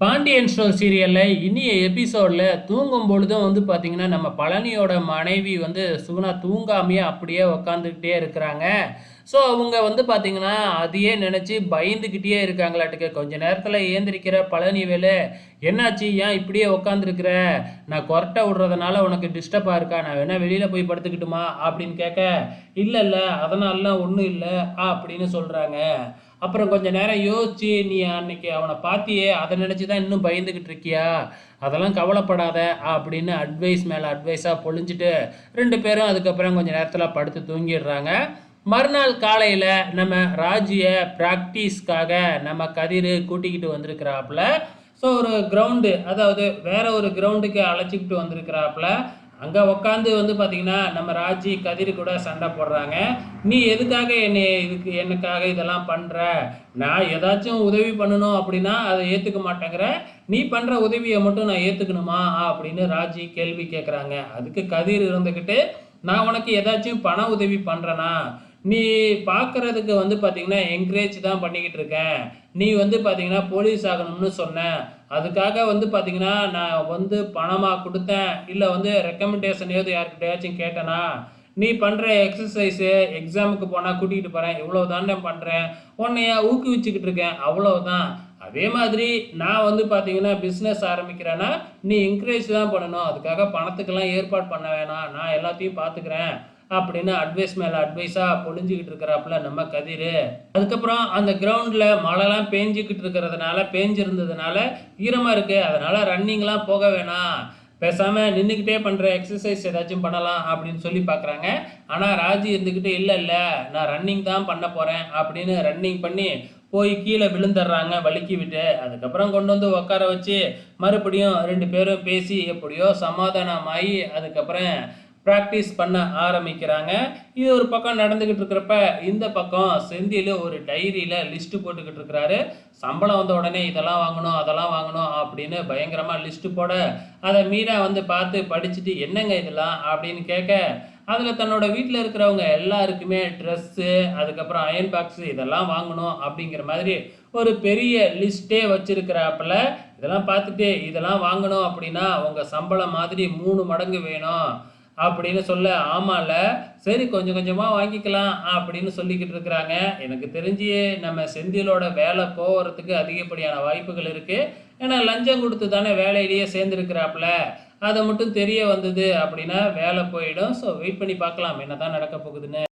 Pandian show சீரியலில் இனிய எபிசோடில் தூங்கும் பொழுதும் வந்து பார்த்திங்கன்னா நம்ம பழனியோட மனைவி வந்து சுகுணா தூங்காமையே அப்படியே உக்காந்துக்கிட்டே இருக்கிறாங்க. ஸோ அவங்க வந்து பார்த்திங்கன்னா அதையே நினச்சி பயந்துக்கிட்டே இருக்காங்களாட்டுக்கு. கொஞ்ச நேரத்தில் ஏந்திரிக்கிற பழனி வேலை என்னாச்சு? ஏன் இப்படியே உக்காந்துருக்கிற? நான் கொரட்டை விடுறதுனால உனக்கு டிஸ்டர்பாக இருக்கா? நான் வேணால் வெளியில் போய் படுத்துக்கிட்டுமா? அப்படின்னு கேட்க இல்லை இல்லை அதனாலலாம் ஒன்றும் இல்லை அப்படின்னு சொல்கிறாங்க அப்புறம் கொஞ்ச நேரம் யோசிச்சு நீ அன்னைக்கு அவனை பார்த்தியே அதை நினச்சி தான் இன்னும் பயந்துக்கிட்டு இருக்கியா? அதெல்லாம் கவலைப்படாத அப்படின்னு அட்வைஸ் மேலே அட்வைஸாக பொழிஞ்சிட்டு ரெண்டு பேரும் அதுக்கப்புறம் கொஞ்சம் நேரத்தில் படுத்து தூங்கிடுறாங்க. மறுநாள் காலையில் நம்ம ராஜியை ப்ராக்டிஸ்க்காக நம்ம கதிர் கூட்டிக்கிட்டு வந்திருக்கிறாப்புல. ஸோ ஒரு கிரவுண்டு அதாவது வேற ஒரு கிரவுண்டுக்கு அழைச்சிக்கிட்டு வந்திருக்கிறாப்புல. அங்கே உக்காந்து வந்து பார்த்தீங்கன்னா நம்ம ராஜி கதிர் கூட சண்டை போடுறாங்க. நீ எதுக்காக என்னை இதுக்கு எனக்காக இதெல்லாம் பண்ணுற நான் ஏதாச்சும் உதவி பண்ணணும் அப்படின்னா அதை ஏற்றுக்க மாட்டேங்கிற. நீ பண்ணுற உதவியை மட்டும் நான் ஏற்றுக்கணுமா அப்படின்னு ராஜி கேள்வி கேட்குறாங்க அதுக்கு கதிர் இருந்துக்கிட்டு நான் உனக்கு ஏதாச்சும் பண உதவி பண்ணுறேனா நீ பார்க்கறதுக்கு வந்து பார்த்தீங்கன்னா என்கரேஜ் தான் பண்ணிக்கிட்டு இருக்கேன். நீ வந்து பார்த்தீங்கன்னா போலீஸ் ஆகணும்னு சொன்னேன் அதுக்காக வந்து பார்த்தீங்கன்னா நான் வந்து பணமாக கொடுத்தேன். இல்லை வந்து ரெக்கமெண்டேஷன் ஏதோ யார்கிட்டயாச்சும் கேட்டேனா நீ பண்ணுற எக்ஸசைஸு எக்ஸாமுக்கு போனால் கூட்டிகிட்டு போகிறேன் இவ்வளோ தானே பண்ணுறேன் உன்னைய ஊக்குவிச்சுக்கிட்டு இருக்கேன். அவ்வளோதான் அதே மாதிரி நான் வந்து பார்த்தீங்கன்னா பிஸ்னஸ் ஆரம்பிக்கிறேன்னா நீ என்கரேஜ் தான் பண்ணணும். அதுக்காக பணத்துக்கெல்லாம் ஏற்பாடு பண்ண வேணாம். நான் எல்லாத்தையும் பார்த்துக்கிறேன் அப்படின்னு அட்வைஸ் மேலே அட்வைஸாக பொழிஞ்சிக்கிட்டு இருக்கிறாப்புல நம்ம கதிர். அதுக்கப்புறம் அந்த கிரவுண்டில் மழைலாம் பேஞ்சிக்கிட்டு இருக்கிறதுனால பேஞ்சிருந்ததுனால ஈரமாக இருக்குது அதனால் ரன்னிங்லாம் போக வேணாம். பேசாமல் நின்றுக்கிட்டே பண்ணுற எக்ஸசைஸ் ஏதாச்சும் பண்ணலாம் அப்படின்னு சொல்லி பார்க்குறாங்க ஆனால் ராஜி இருந்துக்கிட்டு இல்லை இல்லை நான் ரன்னிங் தான் பண்ண போகிறேன் அப்படின்னு ரன்னிங் பண்ணி போய் கீழே விழுந்துடுறாங்க வலுக்கி விட்டு. அதுக்கப்புறம் கொண்டு வந்து உட்கார வச்சு மறுபடியும் ரெண்டு பேரும் பேசி எப்படியோ சமாதானமாகி அதுக்கப்புறம் ப்ராக்டிஸ் பண்ண ஆரம்பிக்கிறாங்க. இது ஒரு பக்கம் நடந்துக்கிட்டு இருக்கிறப்ப இந்த பக்கம் செந்தியில் ஒரு டைரியில் லிஸ்ட்டு போட்டுக்கிட்டு இருக்கிறாரு. சம்பளம் வந்த உடனே இதெல்லாம் வாங்கணும் அதெல்லாம் வாங்கணும் அப்படின்னு பயங்கரமாக லிஸ்ட்டு போட அதை மீனாக வந்து பார்த்து படிச்சுட்டு என்னங்க இதெல்லாம்? அப்படின்னு கேட்க அதில் தன்னோட வீட்டில் இருக்கிறவங்க எல்லாருக்குமே ட்ரெஸ்ஸு அதுக்கப்புறம் அயன் பாக்ஸு இதெல்லாம் வாங்கணும் அப்படிங்கிற மாதிரி ஒரு பெரிய லிஸ்ட்டே வச்சிருக்கிறாப்புல. இதெல்லாம் பார்த்துட்டு இதெல்லாம் வாங்கணும் அப்படின்னா உங்கள் சம்பளம் மாதிரி மூணு மடங்கு வேணும். அப்படின்னு சொல்ல ஆமால சரி கொஞ்சம் கொஞ்சமாக வாங்கிக்கலாம் அப்படின்னு சொல்லிக்கிட்டு இருக்கிறாங்க. எனக்கு தெரிஞ்சு நம்ம செந்திலோட வேலை போகிறதுக்கு அதிகப்படியான வாய்ப்புகள் இருக்குது ஏன்னா லஞ்சம் கொடுத்து தானே வேலையிலேயே சேர்ந்துருக்கிறாப்புல. அதை மட்டும் தெரிய வந்தது அப்படின்னா வேலை போயிடும். ஸோ வெயிட் பண்ணி பார்க்கலாம். என்ன தான் நடக்க போகுதுன்னு.